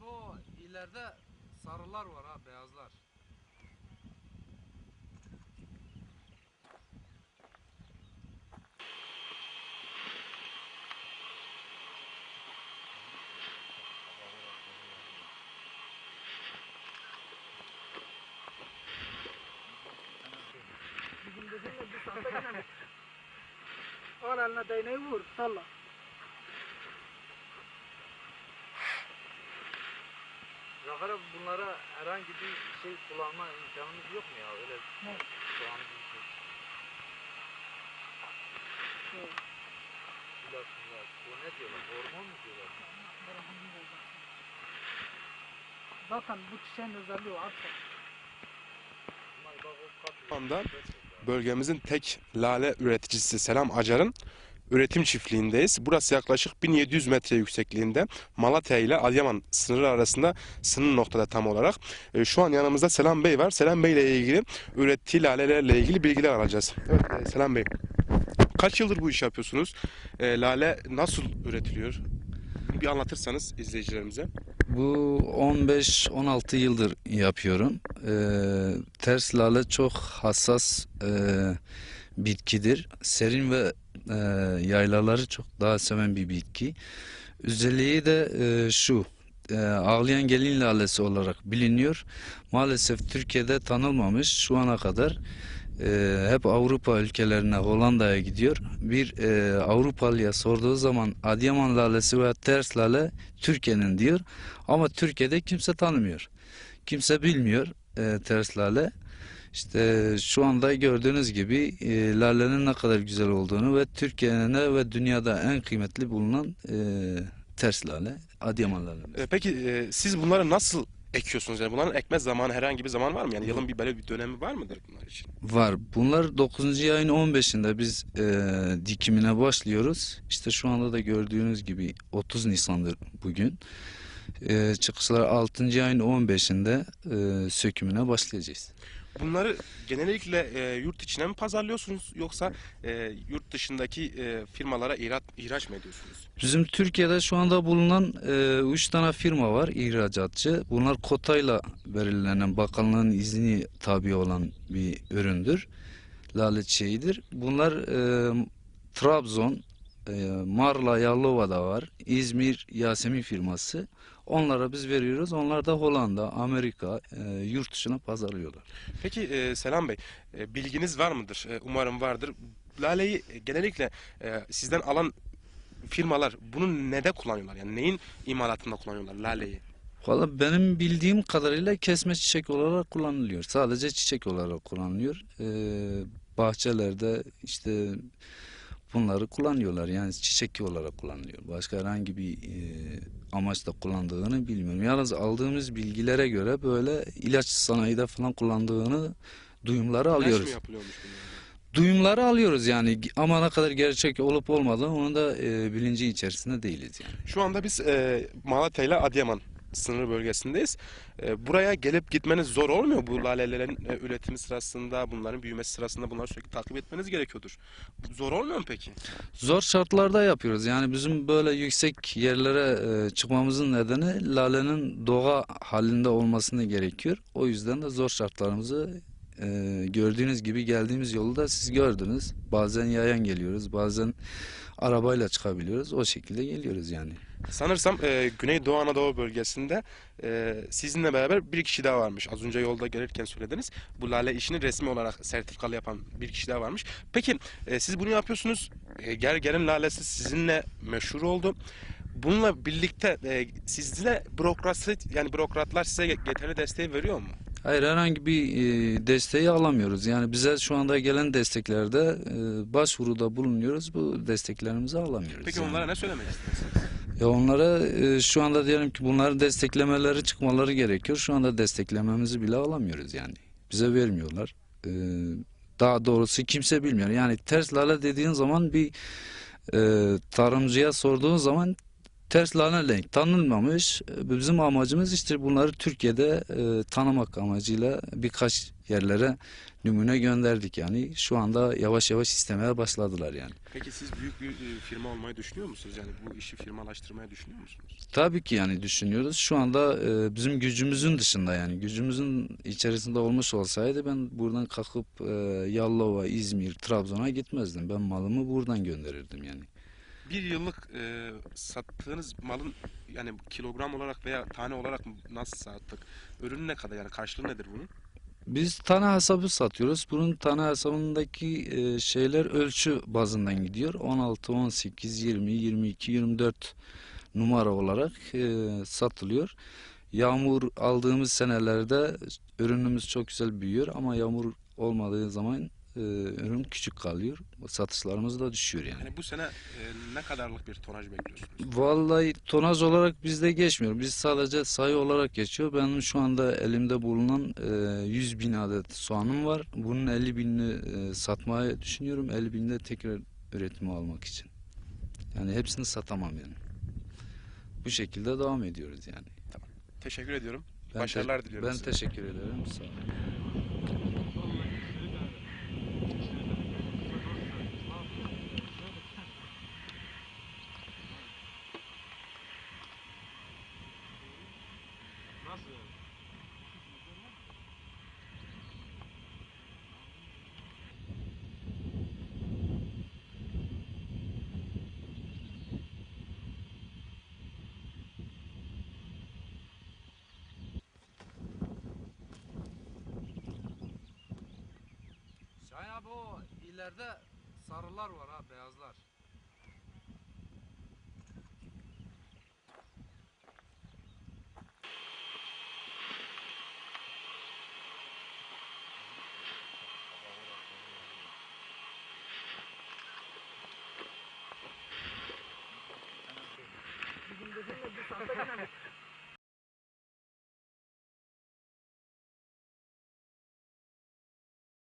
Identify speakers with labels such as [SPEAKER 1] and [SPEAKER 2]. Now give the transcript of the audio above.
[SPEAKER 1] Abi o ileride sarılar var ha beyazlar.
[SPEAKER 2] Al eline değneği vur, salla.
[SPEAKER 1] Abi bunlara herhangi bir şey kullanma imkanımız yok mu ya? Öyle soğan gibi şey.
[SPEAKER 2] Evet.
[SPEAKER 1] İlaçlar. O ne diyorlar? Hormon mu diyorlar?
[SPEAKER 2] Zaten bu çiçeğin özelliği o
[SPEAKER 1] kat-
[SPEAKER 3] Şu anda bölgemizin tek lale üreticisi Selam Acar'ın üretim çiftliğindeyiz. Burası yaklaşık 1700 metre yüksekliğinde Malatya ile Adıyaman sınırı arasında sınır noktada tam olarak. E, Şu an yanımızda Selam Bey var. Selam Bey ile ilgili ürettiği lalelerle ilgili bilgiler alacağız. Evet e, Selam Bey. Kaç yıldır bu işi yapıyorsunuz? E, Lale nasıl üretiliyor? Bir anlatırsanız izleyicilerimize.
[SPEAKER 4] Bu 15-16 yıldır yapıyorum. Ee, ters lale çok hassas e, bitkidir. Serin ve e, yaylaları çok daha seven bir bitki. Özelliği de e, şu. e, ağlayan gelin lalesi olarak biliniyor. Maalesef Türkiye'de tanılmamış şu ana kadar. e, hep Avrupa ülkelerine, Hollanda'ya gidiyor. Bir e, Avrupalıya sorduğu zaman Adıyaman lalesi veya ters lale Türkiye'nin diyor. Ama Türkiye'de kimse tanımıyor. Kimse bilmiyor e, ters lale. İşte şu anda gördüğünüz gibi e, lalenin ne kadar güzel olduğunu ve Türkiye'nin ve dünyada en kıymetli bulunan e, ters lale, Adıyaman lale.
[SPEAKER 3] E, Peki e, siz bunları nasıl ekiyorsunuz? Yani bunların ekme zamanı herhangi bir zaman var mı? Yani yılın bir böyle bir dönemi var mıdır bunlar için?
[SPEAKER 4] Var. Bunlar 9. ayın 15'inde biz e, dikimine başlıyoruz. İşte şu anda da gördüğünüz gibi 30 Nisan'dır bugün. E, çıkışlar 6. ayın 15'inde e, sökümüne başlayacağız.
[SPEAKER 3] Bunları genellikle e, yurt içine mi pazarlıyorsunuz yoksa e, yurt dışındaki e, firmalara ihraç, ihraç mı ediyorsunuz?
[SPEAKER 4] Bizim Türkiye'de şu anda bulunan e, üç tane firma var ihracatçı. Bunlar kotayla belirlenen bakanlığın izni tabi olan bir üründür. Lale çiçeğidir. Bunlar e, Trabzon, e, Marla Yalova'da var. İzmir Yasemin firması. Onlara biz veriyoruz. Onlar da Hollanda, Amerika, e, yurt dışına pazarlıyorlar.
[SPEAKER 3] Peki e, Selam Bey e, bilginiz var mıdır? E, umarım vardır. Laleyi genellikle e, sizden alan firmalar bunu nede kullanıyorlar? Yani neyin imalatında kullanıyorlar laleyi?
[SPEAKER 4] Valla benim bildiğim kadarıyla kesme çiçek olarak kullanılıyor. Sadece çiçek olarak kullanılıyor. Ee, bahçelerde işte bunları kullanıyorlar. Yani çiçek olarak kullanılıyor. Başka herhangi bir e, amaçla kullandığını bilmiyorum. Yalnız aldığımız bilgilere göre böyle ilaç sanayide falan kullandığını duyumları
[SPEAKER 3] İlaç
[SPEAKER 4] alıyoruz.
[SPEAKER 3] mı yapılıyormuş bunlar?
[SPEAKER 4] Duyumları alıyoruz yani ama ne kadar gerçek olup olmadığı onun da e, bilinci içerisinde değiliz yani.
[SPEAKER 3] Şu anda biz e, Malatya ile Adıyaman sınır bölgesindeyiz. E, buraya gelip gitmeniz zor olmuyor bu lalelerin e, üretimi sırasında, bunların büyümesi sırasında bunları sürekli takip etmeniz gerekiyordur. Zor olmuyor mu peki?
[SPEAKER 4] Zor şartlarda yapıyoruz. Yani bizim böyle yüksek yerlere e, çıkmamızın nedeni lalenin doğa halinde olmasını gerekiyor. O yüzden de zor şartlarımızı e, gördüğünüz gibi geldiğimiz yolu da siz gördünüz. Bazen yayan geliyoruz, bazen arabayla çıkabiliyoruz. O şekilde geliyoruz yani.
[SPEAKER 3] Sanırsam e, Güneydoğu Anadolu bölgesinde e, sizinle beraber bir kişi daha varmış. Az önce yolda gelirken söylediniz. Bu lale işini resmi olarak sertifikalı yapan bir kişi daha varmış. Peki e, siz bunu yapıyorsunuz. E, Gerger'in lalesi sizinle meşhur oldu. Bununla birlikte e, sizle bürokrasi yani bürokratlar size yeterli desteği veriyor mu?
[SPEAKER 4] Hayır herhangi bir e, desteği alamıyoruz. Yani bize şu anda gelen desteklerde e, başvuruda bulunuyoruz. Bu desteklerimizi alamıyoruz.
[SPEAKER 3] Peki
[SPEAKER 4] yani.
[SPEAKER 3] onlara ne söylemek istersiniz?
[SPEAKER 4] Ya onlara e, şu anda diyelim ki bunların desteklemeleri çıkmaları gerekiyor. Şu anda desteklememizi bile alamıyoruz yani. Bize vermiyorlar. E, daha doğrusu kimse bilmiyor. Yani ters lale dediğin zaman bir e, tarımcıya sorduğun zaman ters lale renk tanınmamış. E, Bizim amacımız işte bunları Türkiye'de e, tanımak amacıyla birkaç yerlere numune gönderdik yani. Şu anda yavaş yavaş istemeye başladılar yani.
[SPEAKER 3] Peki siz büyük bir e, firma olmayı düşünüyor musunuz? Yani bu işi firmalaştırmaya düşünüyor musunuz?
[SPEAKER 4] Tabii ki yani düşünüyoruz. Şu anda e, bizim gücümüzün dışında yani gücümüzün içerisinde olmuş olsaydı ben buradan kalkıp e, Yallova, İzmir, Trabzon'a gitmezdim. Ben malımı buradan gönderirdim yani.
[SPEAKER 3] Bir yıllık e, sattığınız malın yani kilogram olarak veya tane olarak nasıl sattık? Ürün ne kadar yani karşılığı nedir bunun?
[SPEAKER 4] Biz tane hesabı satıyoruz. Bunun tane hesabındaki e, şeyler ölçü bazından gidiyor. 16, 18, 20, 22, 24 numara olarak e, satılıyor. Yağmur aldığımız senelerde ürünümüz çok güzel büyüyor ama yağmur olmadığı zaman e, ürün küçük kalıyor. Satışlarımız da düşüyor yani.
[SPEAKER 3] Yani bu sene e, ne kadarlık bir tonaj bekliyorsunuz?
[SPEAKER 4] Vallahi tonaj olarak bizde geçmiyor. Biz sadece sayı olarak geçiyor. Benim şu anda elimde bulunan e, 100 bin adet soğanım var. Bunun 50 binini e, satmayı düşünüyorum. 50 binde tekrar üretime almak için. Yani hepsini satamam yani. Bu şekilde devam ediyoruz yani.
[SPEAKER 3] Teşekkür ediyorum.
[SPEAKER 4] Ben
[SPEAKER 3] Başarılar diliyorum
[SPEAKER 4] Ben
[SPEAKER 3] size.
[SPEAKER 4] teşekkür ederim. Sağ olun.
[SPEAKER 1] Şahin abi o ileride sarılar var ha beyazlar.